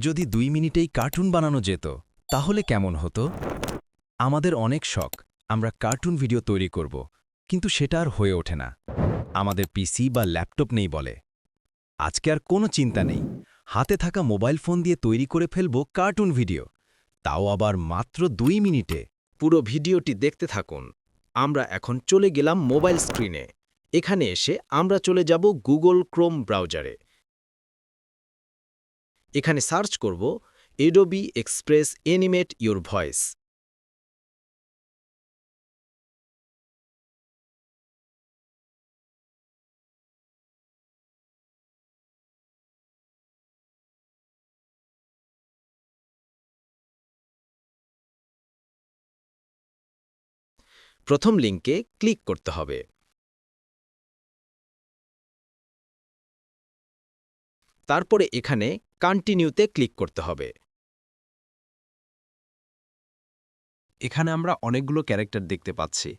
যদি দুই মিনিটেই কার্টুন বানানো যেত, তাহলে কেমন হতো? আমাদের অনেক শখ, আমরা কার্টুন ভিডিও তৈরি করব, কিন্তু সেটা আর হয়ে ওঠে না। আমাদের পিসি বা ল্যাপটপ নেই বলে। আজকে আর কোনো চিন্তা নেই। হাতে থাকা মোবাইল ফোন দিয়ে তৈরি করে ফেলব কার্টুন ভিডিও। তাও আবার মাত্র দুই মিনিটে। পুরো ভিডিওটি দেখতে থাকুন। আমরা এখন চলে গেলাম মোবাইল স্ক্রিনে। এখানে এসে আমরা চলে যাব গুগল ক্রোম ব্রাউজারে। এখানে সার্চ করব Adobe express animate your voice প্রথম লিঙ্কে ক্লিক করতে হবে। তারপরে এখানে কন্টিনিউতে ক্লিক করতে হবে। এখানে আমরা অনেকগুলো ক্যারেক্টার দেখতে পাচ্ছি।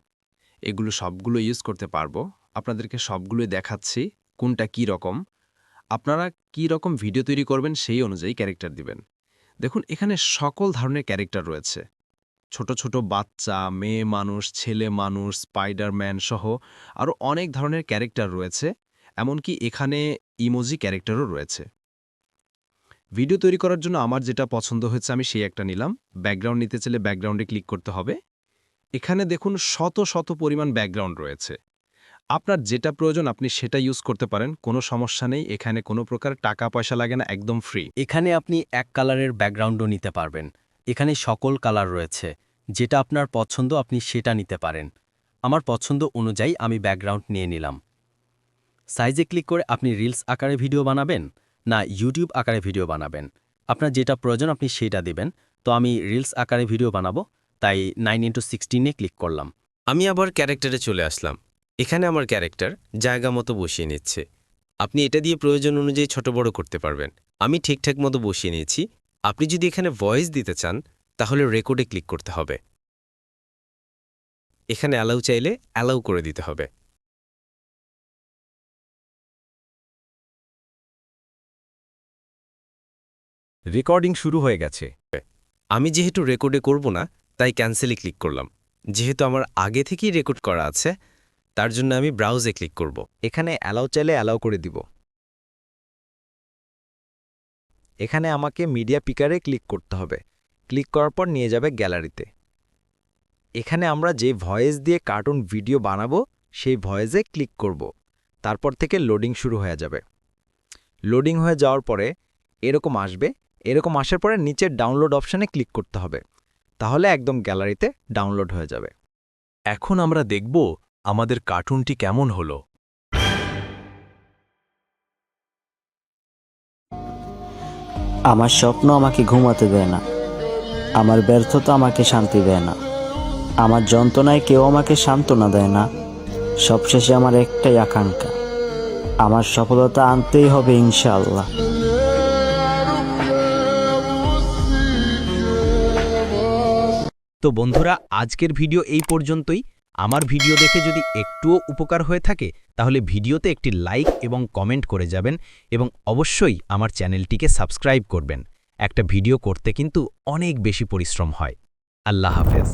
এগুলো সবগুলো ইউজ করতে পারব। আপনাদেরকে সবগুলোই দেখাচ্ছি, কোনটা কি রকম। আপনারা কি রকম ভিডিও তৈরি করবেন সেই অনুযায়ী ক্যারেক্টার দিবেন। দেখুন, এখানে সকল ধরনের ক্যারেক্টার রয়েছে। ছোট ছোট বাচ্চা, মেয়ে মানুষ, ছেলে মানুষ স্পাইডারম্যান সহ আরও অনেক ধরনের ক্যারেক্টার রয়েছে। এমনকি এখানে ইমোজি ক্যারেক্টারও রয়েছে। ভিডিও তৈরি করার জন্য আমার যেটা পছন্দ হয়েছে, আমি সেই একটা নিলাম। ব্যাকগ্রাউন্ড নিতে চাইলে ব্যাকগ্রাউন্ডে ক্লিক করতে হবে। এখানে দেখুন শত শত পরিমাণ ব্যাকগ্রাউন্ড রয়েছে। আপনার যেটা প্রয়োজন আপনি সেটা ইউজ করতে পারেন, কোনো সমস্যা নেই। এখানে কোনো প্রকার টাকা পয়সা লাগে না, একদম ফ্রি এখানে আপনি এক কালারের ব্যাকগ্রাউন্ডও নিতে পারবেন। এখানে সকল কালার রয়েছে। যেটা আপনার পছন্দ, আপনি সেটা নিতে পারেন। আমার পছন্দ অনুযায়ী আমি ব্যাকগ্রাউন্ড নিয়ে নিলাম। সাইজে ক্লিক করে আপনি রিলস আকারে ভিডিও বানাবেন। না ইউটিউব আকারে ভিডিও বানাবেন। আপনার যেটা প্রয়োজন, আপনি সেটা দিবেন। তো আমি রিলস আকারে ভিডিও বানাবো, তাই নাইন ইন্টু সিক্সটিনে ক্লিক করলাম। আমি আবার ক্যারেক্টারে চলে আসলাম। এখানে আমার ক্যারেক্টার জায়গা মতো বসিয়ে নিচ্ছে। আপনি এটা দিয়ে প্রয়োজন অনুযায়ী ছোট বড় করতে পারবেন। আমি ঠিকঠাক মতো বসিয়ে নিয়েছি। আপনি যদি এখানে ভয়েস দিতে চান, তাহলে রেকর্ডে ক্লিক করতে হবে। এখানে অ্যালাউ চাইলে অ্যালাউ করে দিতে হবে। রেকর্ডিং শুরু হয়ে গেছে। আমি যেহেতু রেকর্ডে করব না, তাই ক্যান্সেলে ক্লিক করলাম। যেহেতু আমার আগে থেকেই রেকর্ড করা আছে, তার জন্য আমি ব্রাউজে ক্লিক করব। এখানে অ্যালাউ চাইলে অ্যালাউ করে দিব। এখানে আমাকে মিডিয়া পিকারে ক্লিক করতে হবে। ক্লিক করার পর নিয়ে যাবে গ্যালারিতে এখানে আমরা যে ভয়েস দিয়ে কার্টুন ভিডিও বানাবো, সেই ভয়েসে ক্লিক করব। তারপর থেকে লোডিং শুরু হয়ে যাবে। লোডিং হয়ে যাওয়ার পরে এরকম আসবে। এরকম আসার পরে নিচের ডাউনলোড অপশানে ক্লিক করতে হবে। তাহলে একদম গ্যালারিতে ডাউনলোড হয়ে যাবে। এখন আমরা দেখব আমাদের কার্টুনটি কেমন হলো। আমার স্বপ্ন আমাকে ঘুমাতে দেয় না। আমার ব্যর্থতা আমাকে শান্তি দেয় না। আমার যন্ত্রণায় কেউ আমাকে সান্ত্বনা দেয় না। সবশেষে আমার একটাই আকাঙ্ক্ষা। আমার সফলতা আনতেই হবে ইনশাআল্লাহ। তো বন্ধুরা, আজকের ভিডিও এই পর্যন্তই। আমার ভিডিও দেখে যদি একটুও উপকার হয়ে থাকে, তাহলে ভিডিওতে একটি লাইক এবং কমেন্ট করে যাবেন এবং অবশ্যই আমার চ্যানেলটিকে সাবস্ক্রাইব করবেন। একটা ভিডিও করতে কিন্তু অনেক বেশি পরিশ্রম হয়। আল্লাহ হাফেজ।